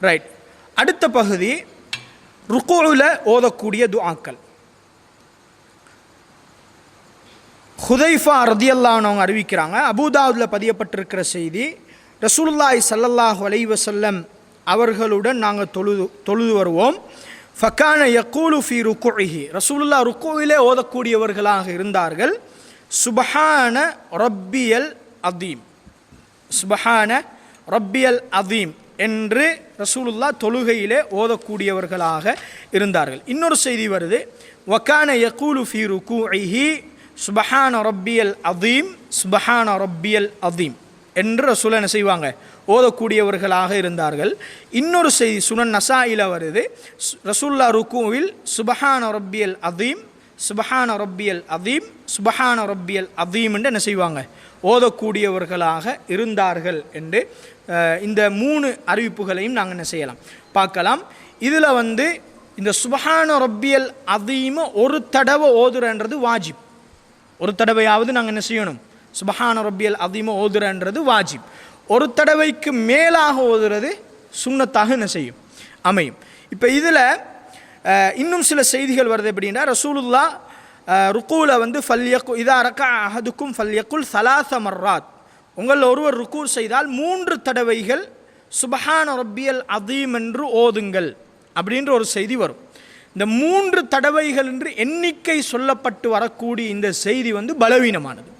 Right அடுத்த பகுதி ருக்கோவில் ஓதக்கூடிய துஆக்கள். ஹுதைஃபா ரதியல்லானவங்க அறிவிக்கிறாங்க. அபுதாவுதில் பதியப்பட்டிருக்கிற செய்தி ரசூலுல்லாஹி சல்லல்லாஹ் வலைவசல்லம் அவர்களுடன் நாங்கள் தொழுது தொழுது வருவோம். ஃபக்கான யக்கூலு ஃபி ருக்குஹி ரசூலுல்லா ருக்குவிலே ஓதக்கூடியவர்களாக இருந்தார்கள். சுபஹான ரப்பியல் அதீம். சுபஹான ரப்பியல் அதீம். என்று ரசூலுல்லா தொழுகையிலே ஓதக்கூடியவர்களாக இருந்தார்கள். இன்னொரு செய்தி வருது. வக்கான யக்கூலு ஃபி ருக்குஹி சுபஹான ரப்பியல் அதீம் சுபஹான ரப்பியல் அதீம் என்று ரசூல் என்ன செய்வாங்க? ஓதக்கூடியவர்களாக இருந்தார்கள். இன்னொரு செய்தி சுனன் நசாயில வருது. ரசூல்லா ருக்குவில் சுபஹான ரப்பியல் அதீம் சுபஹான ரப்பியல் அதீம் சுபஹான ரப்பியல் அதீம் என்று என்ன செய்வாங்க? ஓதக்கூடியவர்களாக இருந்தார்கள் என்று இந்த மூணு அறிவிப்புகளையும் நாங்கள் என்ன செய்யலாம்? பார்க்கலாம். இதில் வந்து இந்த சுபஹான ரப்பியல் அதீம ஒரு தடவை ஓதுறன்றது வாஜிப். ஒரு தடவையாவது நாங்கள் என்ன செய்யணும்? சுபஹான ரப்பியல் அதிகமாக ஓதுறன்றது வாஜிப். ஒரு தடவைக்கு மேலாக ஓதுறது சுண்ணத்தாக என்ன செய்யும்? அமையும். இப்போ இதில் இன்னும் சில செய்திகள் வருது எப்படின்னா ரசூலுல்லா ருக்கூவில் வந்து ஃபல்யக்கு இதா ரக்க அஹதுக்கும் ஃபல்யக்குல் சலாச மர்ராத். உங்கள் ஒருவர் ருக்கு செய்தால் மூன்று தடவைகள் சுபஹான ரப்பியல் அதீம் என்று ஓதுங்கள் அப்படின்ற ஒரு செய்தி வரும். இந்த மூன்று தடவைகள் என்று எண்ணிக்கை சொல்லப்பட்டு வரக்கூடிய இந்த செய்தி வந்து பலவீனமானது.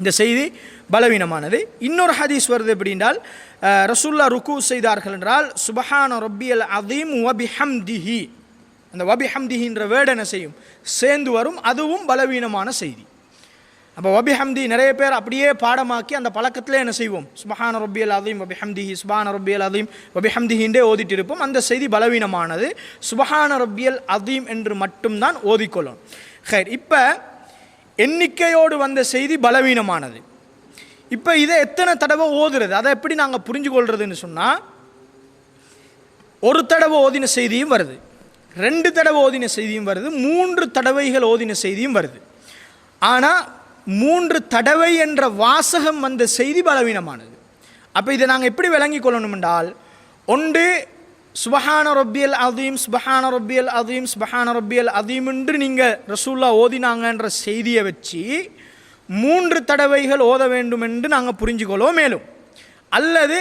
இந்த செய்தி பலவீனமானது. இன்னொரு ஹதீஸ் வருது எப்படின்றால் ரசுல்லா ருக்கு செய்தார்கள் என்றால் சுபஹான ரப்பியல் அதீம் வபிஹம்திஹி அந்த வபிஹம்திஹின்ற வேர்டு என்ன செய்யும்? சேர்ந்து வரும். அதுவும் பலவீனமான செய்தி. அப்போ வபிஹம்தி நிறைய பேர் அப்படியே பாடமாக்கி அந்த பழக்கத்திலே என்ன செய்வோம்? சுபஹான ரொபியல் அதையும் வபிஹம்திஹி சுபஹான ரொபியல் அதையும் வபிஹம்திஹின்றே ஓதிட்டு இருப்போம். அந்த செய்தி பலவீனமானது. சுபஹான ரொபியல் அதீம் என்று மட்டும்தான் ஓதிக்கொள்ளும் ஹைர் இப்போ எண்ணிக்கையோடு வந்த செய்தி பலவீனமானது. இப்போ இதை எத்தனை தடவை ஓதுறது? அதை எப்படி நாங்கள் புரிஞ்சு கொள்றதுன்னு சொன்னால் ஒரு தடவை ஓதின செய்தியும் வருது. ரெண்டு தடவை ஓதின செய்தியும் வருது. மூன்று தடவைகள் ஓதின செய்தியும் வருது. ஆனால் மூன்று தடவை என்ற வாசகம் வந்த செய்தி பலவீனமானது. அப்போ இதை நாங்கள் எப்படி விளங்கி கொள்ளணும் என்றால் ஒன்று சுபஹான ரொப்பியல் அதீம் சுபஹான ரொப்பியல் அதீம் சுபஹான ரொப்பியல் அதீம் என்று நீங்கள் ரசூல்லா ஓதினாங்கன்ற செய்தியை வச்சு மூன்று தடவைகள் ஓத வேண்டும் என்று நாங்கள் புரிஞ்சுக்கொள்வோம் மேலும். அல்லது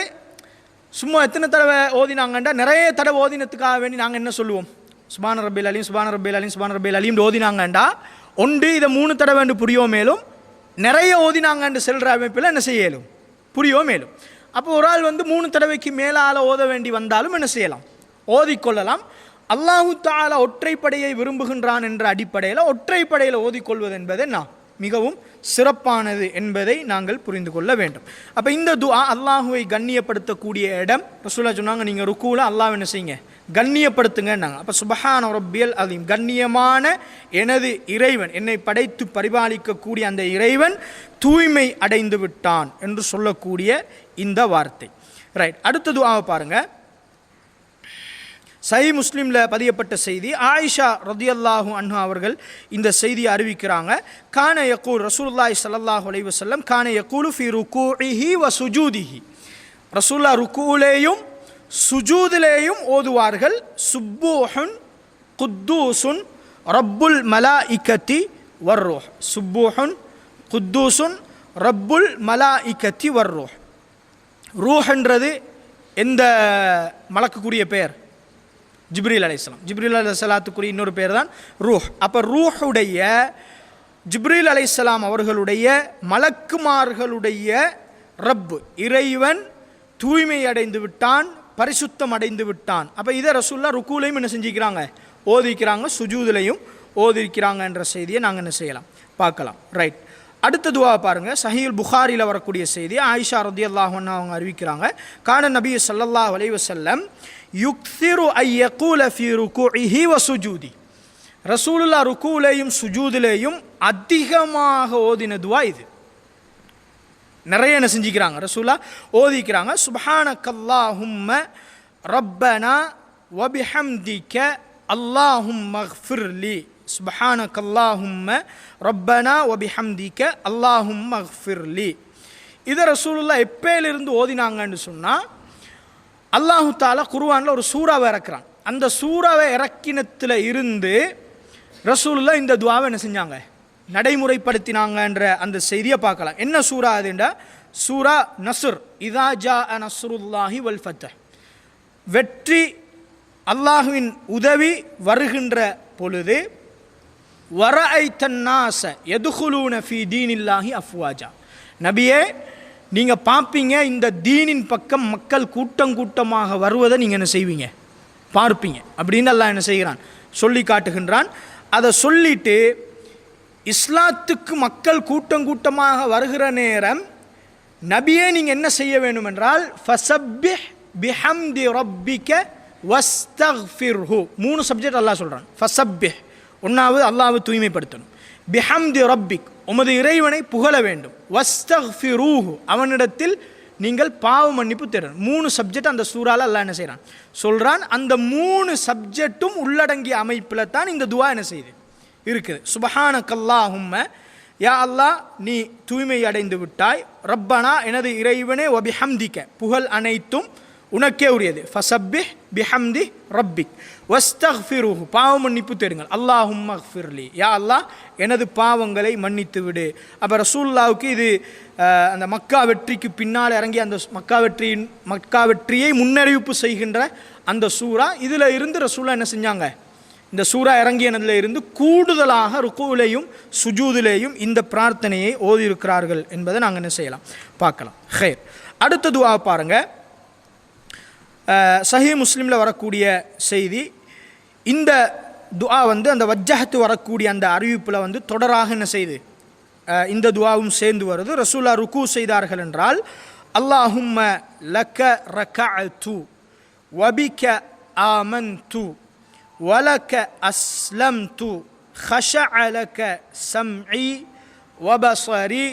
சும்மா எத்தனை தடவை ஓதினாங்கன்றா நிறைய தடவை ஓதினத்துக்காக வேண்டி நாங்கள் என்ன சொல்லுவோம்? சுபான ரபில் அலீம் சுபான ரபில் அலீம் சுபான ரபில் அலீம் ஓதினாங்கண்டா? ஒன்று இதை மூணு தடவை என்று புரியோ மேலும். நிறைய ஓதினாங்கன்னு செல்கிற அமைப்பில் என்ன செய்ய இயலும் புரியோ மேலும்? அப்போ ஒரு ஆள் வந்து மூணு தடவைக்கு மேலால் ஓத வேண்டி வந்தாலும் என்ன செய்யலாம்? ஓதிக்கொள்ளலாம் அல்லாஹு தாலா ஒற்றைப்படையை விரும்புகின்றான் என்ற அடிப்படையில் ஒற்றைப்படையில் ஓதிக்கொள்வது என்பது என்ன? மிகவும் சிறப்பானது என்பதை நாங்கள் புரிந்து கொள்ள வேண்டும். அப்போ இந்த துஆ அல்லாஹுவை கண்ணியப்படுத்தக்கூடிய இடம் ரசூலா சொன்னாங்க நீங்கள் ருக்குவில் அல்லாஹ் என்ன செய்யுங்க? கண்ணியப்படுத்துங்கன்னாங்க. அப்போ சுபஹான ரப்பியல் அதையும் கண்ணியமான எனது இறைவன் என்னை படைத்து பரிபாலிக்கக்கூடிய அந்த இறைவன் தூய்மை அடைந்து விட்டான் என்று சொல்லக்கூடிய இந்த வார்த்தை. ரைட் அடுத்த ஆக பாருங்கள் சை முஸ்லீமில் பதியப்பட்ட செய்தி ஆயிஷா ரதியல்லாஹு அன்ஹா அவர்கள் இந்த செய்தியை அறிவிக்கிறாங்க. கான யக்கூல் ரசூல்லாய் சல்லாஹூ அலைவசல்லம் கான யக்கூலு ஃபி ருக்கூஇஹி வ சுஜூதிஹி. ரசூல்லா ருக்கூலேயும் சுஜூதிலேயும் ஓதுவார்கள். சுப்பூஹுன் குத்தூசுன் ரப்புல் மலா இக்கத்தி வர்ரோஹ். சுப்பூஹுன் குத்தூசுன் ரப்புல் மலா இக்கத்தி வர்ரோஹ் ரூஹன்றது எந்த மலக்குக்குரிய பெயர்? ஜிப்ரீல் அலைஹிஸ்ஸலாம். ஜிப்ரீல் அலைஹிஸ்ஸலாத்துக்குரிய இன்னொரு பேர் தான் ரூஹ். அப்போ ரூஹுடைய ஜிப்ரீல் அலைசலாம் அவர்களுடைய மலக்குமார்களுடைய ரப்பு இறைவன் தூய்மை அடைந்து விட்டான். பரிசுத்தம் அடைந்து விட்டான் அப்போ இதை ரசூல்லா ருக்கூலையும் என்ன செஞ்சுக்கிறாங்க? ஓதிக்கிறாங்க சுஜூதுலையும் ஓதிக்கிறாங்க என்ற செய்தியை நாங்கள் என்ன செய்யலாம்? பார்க்கலாம். ரைட் அடுத்த துவாவை பாருங்க. சஹீல் புகாரியில் வரக்கூடிய செய்தி ஆயிஷா ரதி அல்லாஹன் அவங்க அறிவிக்கிறாங்க. கான நபி சல்லல்லா வலைவசல்லம் யுக்திரு ஐ யகூல ஃபீ வ சுஜூதி. ரசூலுல்லா ருக்கூலையும் சுஜூதிலேயும் அதிகமாக ஓதின துவா இது. நிறைய என்ன செஞ்சுக்கிறாங்க. ரசூலா ஓதிக்கிறாங்க. சுபஹானக்கல்லாஹும்ம ரப்பனா வபிஹம்திக்க அல்லாஹும் மஃபிர்லி சுபஹானக்கல்லாஹும்ம ரப்பனா வபிஹம்திக்க அல்லாஹும் மஃபிர்லி இதை ரசூலுல்லா எப்பேலிருந்து ஓதினாங்கன்னு சொன்னால் அல்லாஹு தாலா குருவானில் ஒரு சூறாவை இறக்குறான். அந்த சூறாவை இறக்கினத்தில் இருந்து ரசூலுல்லா இந்த துவாவை என்ன செஞ்சாங்க? நடைமுறைப்படுத்தினாங்கன்ற அந்த செய்தியை பார்க்கலாம். என்ன சூறா அதுண்டா சூரா நசுர் இதா ஜா நசுருல்லாஹி வல் ஃபத்த வெற்றி அல்லாஹுவின் உதவி வருகின்ற பொழுது வர ஐத்தன்னாச எதுகுலூன ஃபி தீனில்லாஹி அஃப்வாஜா. நபியே நீங்கள் பார்ப்பீங்க இந்த தீனின் பக்கம் மக்கள் கூட்டம் கூட்டமாக வருவதை நீங்கள் என்ன செய்வீங்க? பார்ப்பீங்க. அப்படின்னு அல்லாஹ் என்ன செய்கிறான்? சொல்லி காட்டுகின்றான். அதை சொல்லிட்டு இஸ்லாத்துக்கு மக்கள் கூட்டம் கூட்டமாக வருகிற நேரம் நபியே நீங்கள் என்ன செய்ய வேண்டும் என்றால் ஃபசப்பி பிஹம்தி ரப்பிக்க வஸ்தஃபிர்ஹு. மூணு சப்ஜெக்ட் அல்லாஹ் சொல்கிறான் ஃபசப்பி ஒன்றாவது அல்லாவை தூய்மைப்படுத்தணும். பிஹம்தி ரப்பிக். உமது இறைவனை புகழ வேண்டும். வஸ்தஃபிரூஹு. அவனிடத்தில் நீங்கள் பாவ மன்னிப்பு தேடணும். மூணு சப்ஜெக்ட் அந்த சூறால அல்லாஹ் என்ன செய்கிறான் சொல்கிறான் அந்த மூணு சப்ஜெக்டும் உள்ளடங்கிய அமைப்பில் தான் இந்த துவா என்ன செய்யுது? இருக்குது. சுபஹான கல்லாஹும்ம யா அல்லாஹ் நீ தூய்மை அடைந்து விட்டாய். ரப்பனா எனது இறைவனே ஒபிஹம்திக்க புகழ் அனைத்தும் உனக்கே உரியது. ஃபசப்பி பிஹம்தி ரப்பிக். வஸ்தஃபிருஹு பாவம் மன்னிப்பு தேடுங்கள். அல்லாஹும் ஃபிர்லி யா அல்லாஹ் எனது பாவங்களை மன்னித்து விடு. அப்போ ரசூல்லாவுக்கு இது அந்த மக்கா வெற்றிக்கு பின்னால் இறங்கி அந்த மக்கா வெற்றியின் மக்கா வெற்றியை முன்னறிவிப்பு செய்கின்ற அந்த சூரா இதில் இருந்து ரசூல்லா என்ன செஞ்சாங்க? இந்த சூரா இறங்கியனதில் இருந்து கூடுதலாக ருக்குவிலையும் சுஜூதிலேயும் இந்த பிரார்த்தனையை ஓதியிருக்கிறார்கள் என்பதை நாங்கள் என்ன செய்யலாம்? பார்க்கலாம். ஹேர் அடுத்த துவா பாருங்க. சஹி சஹீ முஸ்லீமில் வரக்கூடிய செய்தி இந்த துவா வந்து அந்த வஜ்ஜஹத்து வரக்கூடிய அந்த அறிவிப்பில் வந்து தொடராக என்ன செய்து? இந்த துவாவும் சேர்ந்து வருது. ரசூலா ருக்கு செய்தார்கள் என்றால் அல்லாஹும்ம லக்க ரக்க து வபிக்க வபிக ஆமன்து ولك أسلمت خشع لك سمعي وبصري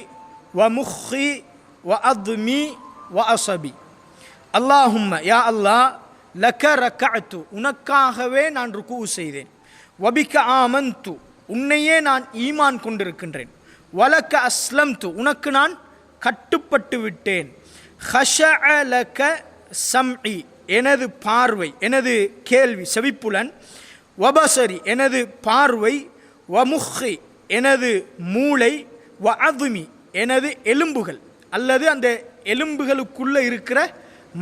ومخي وأضمي وأصبي அல்லாஹும்ம யா அல்லாஹ் லக்க ரக்கஅத்து உனக்காகவே நான் ருக்கு செய்தேன் வபிக்க ஆமந்து உன்னையே நான் ஈமான் கொண்டிருக்கின்றேன் வலக்க அஸ்லம்து உனக்கு நான் கட்டுப்பட்டு விட்டேன் ஹஷஅலக சம்இ எனது பார்வை எனது கேள்வி செவிப்புலன். வபசரி எனது பார்வை வமுஹி எனது மூளை வ அதுமி எனது எலும்புகள் அல்லது அந்த எலும்புகளுக்குள்ளே இருக்கிற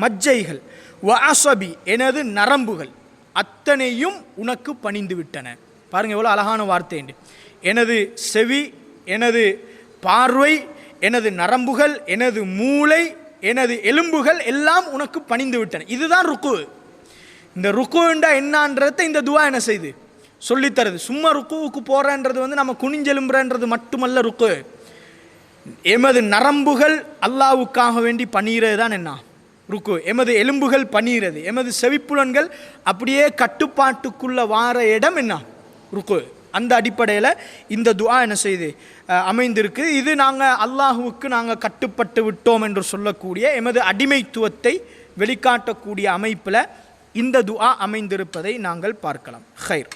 மஜ்ஜைகள். வ அசபி எனது நரம்புகள் அத்தனையும் உனக்கு பணிந்து விட்டன. எவ்வளோ அழகான வார்த்தை என்று. எனது செவி எனது பார்வை எனது நரம்புகள் எனது மூளை எனது எலும்புகள் எல்லாம் உனக்கு பணிந்து விட்டன. இதுதான் ருக்கு இந்த ருக்குண்டா என்னான்றதை இந்த துவா என்ன செய்யுது சொல்லித்தருது. சும்மா ருக்குவுக்கு போகிறன்றது வந்து நம்ம குனிஞ்செலும்புறன்றது மட்டுமல்ல ருக்கு எமது நரம்புகள் அல்லாவுக்காக வேண்டி பணிகிறது தான் என்ன? ருக்கு எமது எலும்புகள் பணிகிறது எமது செவிப்புலன்கள் அப்படியே கட்டுப்பாட்டுக்குள்ள வார இடம் என்ன? ருக்கு அந்த அடிப்படையில் இந்த துஆ என்ன செய்யுது அமைந்திருக்கு. இது நாங்கள் அல்லாஹுவுக்கு நாங்கள் கட்டுப்பட்டு விட்டோம் என்று சொல்லக்கூடிய எமது அடிமைத்துவத்தை வெளிக்காட்டக்கூடிய அமைப்பில் இந்த துஆ அமைந்திருப்பதை நாங்கள் பார்க்கலாம். ஹைர்.